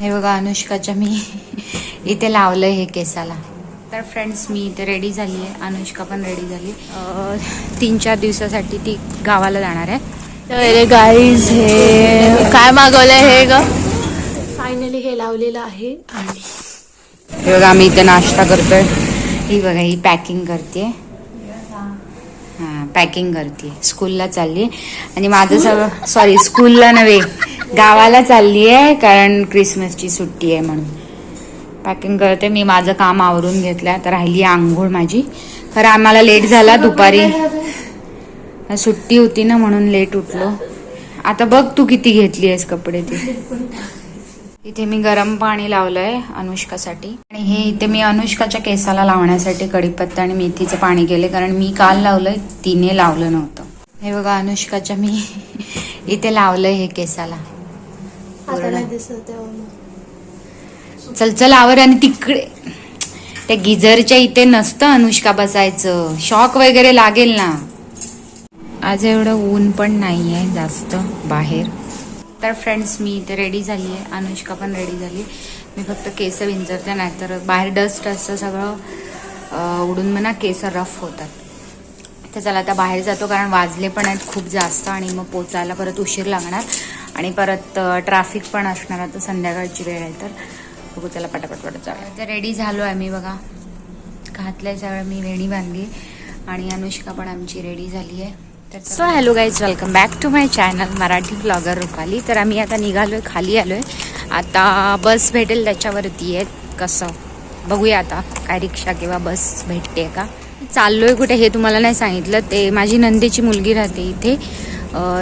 हे बघा अनुष्काच्या मी इथे लावलंय हे केसाला. तर फ्रेंड्स मी इथे रेडी झाली आहे अनुष्का पण रेडी झाली तीन चार दिवसासाठी ती गावाला जाणार आहे. तर गाईज हे काय मागवलंय हे ग? फायनली हे लावलेलं आहे आणि हे बघा आम्ही इथे नाश्ता करतोय. ही बघा ही पॅकिंग करते हां पॅकिंग करते स्कूलला चालली आणि माझं सगळं सॉरी स्कूलला नव्हे. गावाला चालली आहे कारण क्रिसमसची सुट्टी आहे म्हणून. पॅकिंग करते. मी माझं काम आवरून घेतलं. तर राहिली आहे आंघोळ माझी. खरं आम्हाला लेट झाला दुपारी. सुट्टी होती ना म्हणून लेट उठलो. आता बघ तू किती घेतली आहेस कपडे ती. इथे मी गरम पाणी लावलंय अनुष्कासाठी. आणि हे इथे मी अनुष्काच्या केसाला लावण्यासाठी कढीपत्ता आणि मेथीचं पाणी केले कारण मी काल लावलंय तिने लावलं नव्हतं. हे बघा अनुष्काच्या मी इथे लावलंय हे केसाला. नाही. चल चल आवर आणि तिकडे. त्या गिझरच्या इथे नसतं अनुष्का बसायचं. शॉक वगैरे लागेल ना. आज एवढं ऊन पण नाही आहे जास्त बाहेर. तर फ्रेंड्स मी इथे रेडी झाली आहे. अनुष्का पण रेडी झाली मी फक्त केस विंचरते नाहीतर बाहेर डस्ट असतं सगळं उडून म्हणा केस रफ होतात. तर चला आता बाहेर जातो कारण वाजले पण आहेत खूप जास्त आणि मग पोचायला परत उशीर लागणार. आणि परत ट्रॅफिक पण असणार आता संध्याकाळची वेळ आहे तर बघू चला पटापट पटत जाऊया तर रेडी झालो आहे मी बघा. घातलंय सगळं मी वेणी बांधली आणि अनुष्का पण आमची रेडी झाली आहे. तर so hello guys welcome back to my channel Marathi blogger Rupali. तर आम्ही आता निघालोय खाली आलोय. आता बस भेटेल त्याच्यावरती आहे कसं? बघूया आता काय रिक्षा किंवा बस भेटते का? चाललोय कुठे हे तुम्हाला नाही सांगितलं. ते माझी नंदेची मुलगी राहते इथे.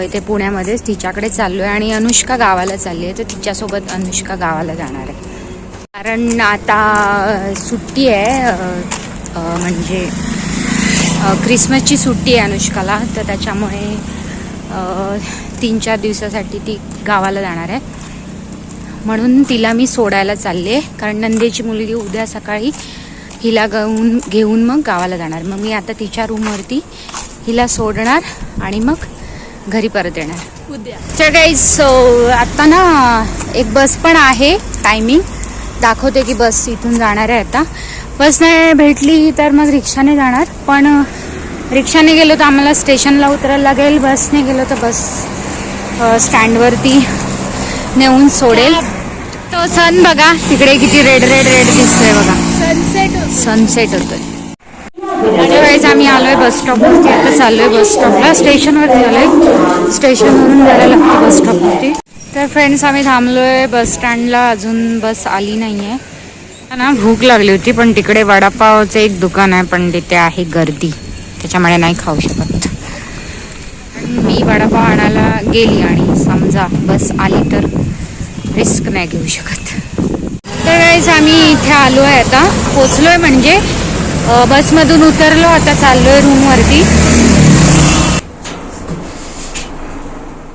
इथे पुण्यामध्येच तिच्याकडे चाललो आहे आणि अनुष्का गावाला चालली आहे तर तिच्यासोबत अनुष्का गावाला जाणार आहे. कारण आता सुट्टी आहे म्हणजे क्रिसमसची सुट्टी आहे अनुष्काला. तर त्याच्यामुळे तीन चार दिवसासाठी ती गावाला जाणार आहे. म्हणून तिला मी सोडायला चालले कारण नंदेची मुलगी उद्या सकाळी हिला गाऊन घेऊन मग गावाला जाणार. मग मी आता तिच्या रूमवरती हिला सोडणार आणि मग घरी परत येणार. उद्या. तर गाईज सो आता ना एक बस पण आहे टायमिंग दाखवते की बस इथून जाणार आहे आता. बस नाही भेटली तर मग रिक्षाने जाणार. पण रिक्षाने गेलो तर आम्हाला स्टेशनला उतरायला लागेल. बसने गेलो तर बस स्टँडवरती नेऊन सोडेल. तो सन बघा तिकडे किती रेड रेड रेड दिसतोय बघा. सनसेट सनसेट होतोय. त्याच्या वेळेस आम्ही आहे बस स्टॉपवरती आता चाललो आहे बस स्टॉपला स्टेशनवरती आहे स्टेशनवरून जायला लागतं बस स्टॉपवरती तर फ्रेंड्स आम्ही थांबलो आहे बस स्टँडला अजून बस आली नाही आहे ना भूक लागली होती पण तिकडे वडापावचं एक दुकान आहे पण तिथे आहे गर्दी. त्याच्यामुळे नाही खाऊ शकत. मी वडापाव आणायला गेली आणि समजा बस आली तर रिस्क नाही घेऊ शकत. तर वेळेस आम्ही इथे आलो आहे आता. पोचलो आहे म्हणजे बसमधून उतरलो आता चाललोय रूमवरती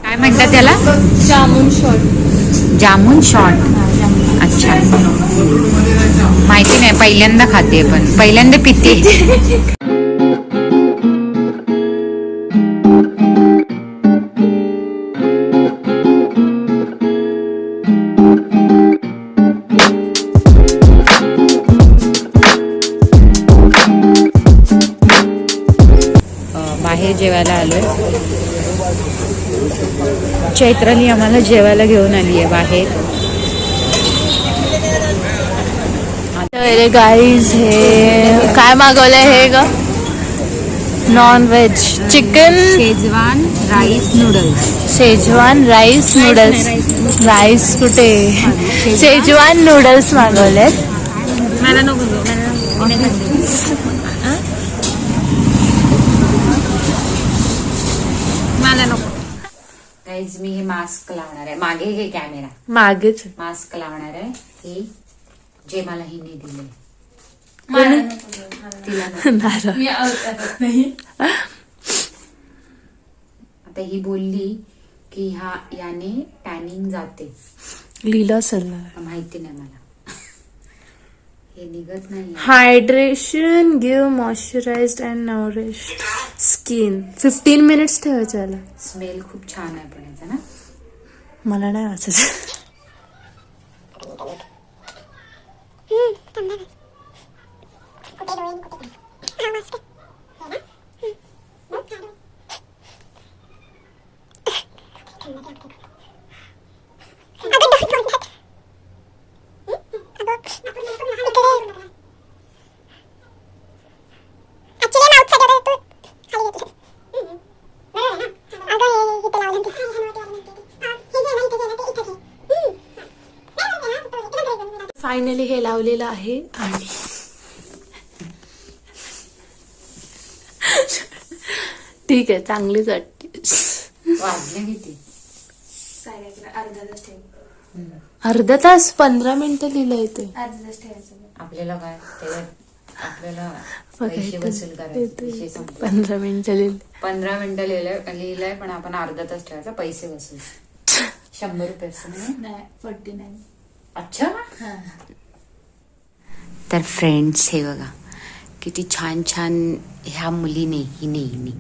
काय म्हणतात त्याला? Jamun short jamun shot. अच्छा. माहिती नाही पहिल्यांदा खाते पण. पहिल्यांदा पिते. चैत्राली आम्हाला जेवायला घेऊन आली आहे बाहेर. तर गाईज हे काय मागवलंय हे ग? Non veg chicken schezwan rice noodles schezwan rice noodles rice कुठे? शेजवान? नूडल्स मागवलेत. मला नको मला नको गाईज मी हे मास्क लावणार आहे. मागे घे कॅमेरा मागेच. मास्क लावणार आहे. हे जे मला हिने दिले. तिला नको. आता ही बोलली की हा याने टॅनिंग जाते. लिहिलं असेल ना माहिती नाही मला. हे निघत नाही hydration give moisturize and nourish skin fifteen minutes ठेवायचं याला स्मेल खूप छान आहे पण याचा ना. मला नाही वाचायचं फायनली हे लावलेलं आहे आणि ठीक आहे चांगलीच वाटते. वाजले किती? अर्धा तास पंधरा मिनिटं लिहिलंय ते. आपल्याला काय? त्याच्यात आपल्याला पैसे बघायचं. वसूल करायचे विषय संपला. पंधरा मिनिटं लिहिले पंधरा मिनिटं लिहिलंय लिहिलंय पण आपण अर्धा तास ठेवायचा पैसे वसूल. शंभर रुपये असं नाही? नाही फोर्टी नाईन अच्छा? तर फ्रेंड्स हे बघा किती छान छान ह्या मुलीने हिने हिने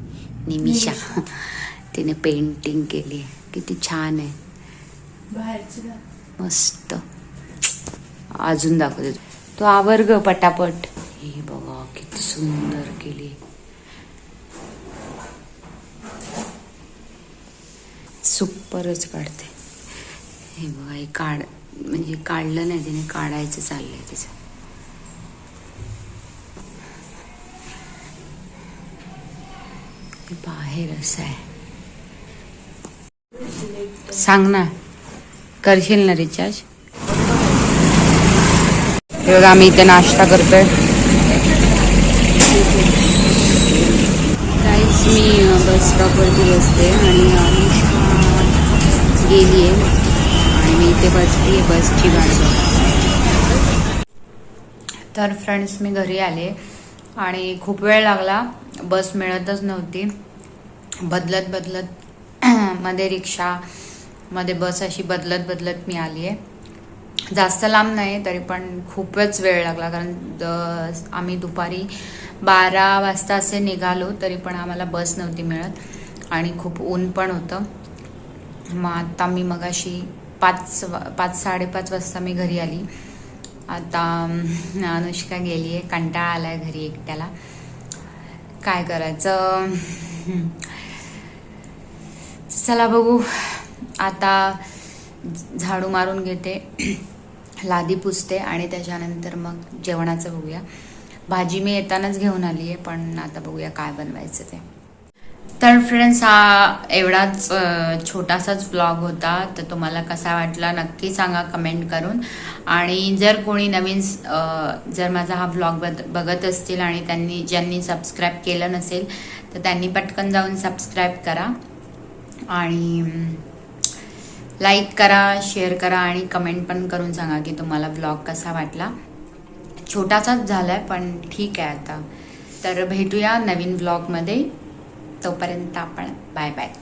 निमिषा तिने पेंटिंग केली आहे. किती छान आहे. मस्त. अजून दाखवते. तो आवर ग पटापट. हे बघा किती सुंदर केली सुपरच काढते. हे बघा हे काढ म्हणजे काढलं नाही तिने काढायचं चाललंय तिचं. बाहेर असं आहे. सांग ना करशील ना रिचार्ज हे बघा आम्ही इथे नाश्ता करतोय. काहीच मी बस स्टॉपवरती बसते आणि गेली आहे आणि मी इथे बसली आहे बसची गाडी तर फ्रेंड्स मी घरी आले आणि खूप वेळ लागला. बस मिळतच नव्हती. बदलत बदलत मध्ये रिक्षा मध्ये बस अशी बदलत बदलत मी आली आहे. जास्त लांब नाही तरी पण खूपच वेळ लागला. कारण आम्ही दुपारी बारा वाजता असे निघालो तरी पण आम्हाला बस नव्हती मिळत. आणि खूप ऊन पण होतं. मग आता मी मगाशी पाच पाच साडेपाच वाजता मी घरी आली. आता अनुष्का गेली आहे कंटाळा आलाय घरी एकट्याला. काय करायचं? चला बघू. आता झाडू मारून घेते लादी पुसते आणि त्याच्यानंतर मग जेवणाचं बघूया. भाजी मी येतानाच घेऊन आली आहे पण आता बघूया काय बनवायचं ते. तर फ्रेंड्स हा एवढाच छोटासाच ब्लॉग होता. तर तुम्हाला कसा वाटला नक्की सांगा कमेंट करून. आणि जर कोणी नवीन जर माझा हा ब्लॉग बघत असतील आणि त्यांनी ज्यांनी सबस्क्राईब केलं नसेल तर त्यांनी पटकन जाऊन सबस्क्राईब करा. आणि लाईक करा शेअर करा आणि कमेंट पण करून सांगा की तुम्हाला ब्लॉग कसा वाटला. छोटासाच झाला आहे पण ठीक आहे आता. तर भेटूया नवीन ब्लॉगमध्ये तोपर्यंत आपण बाय बाय.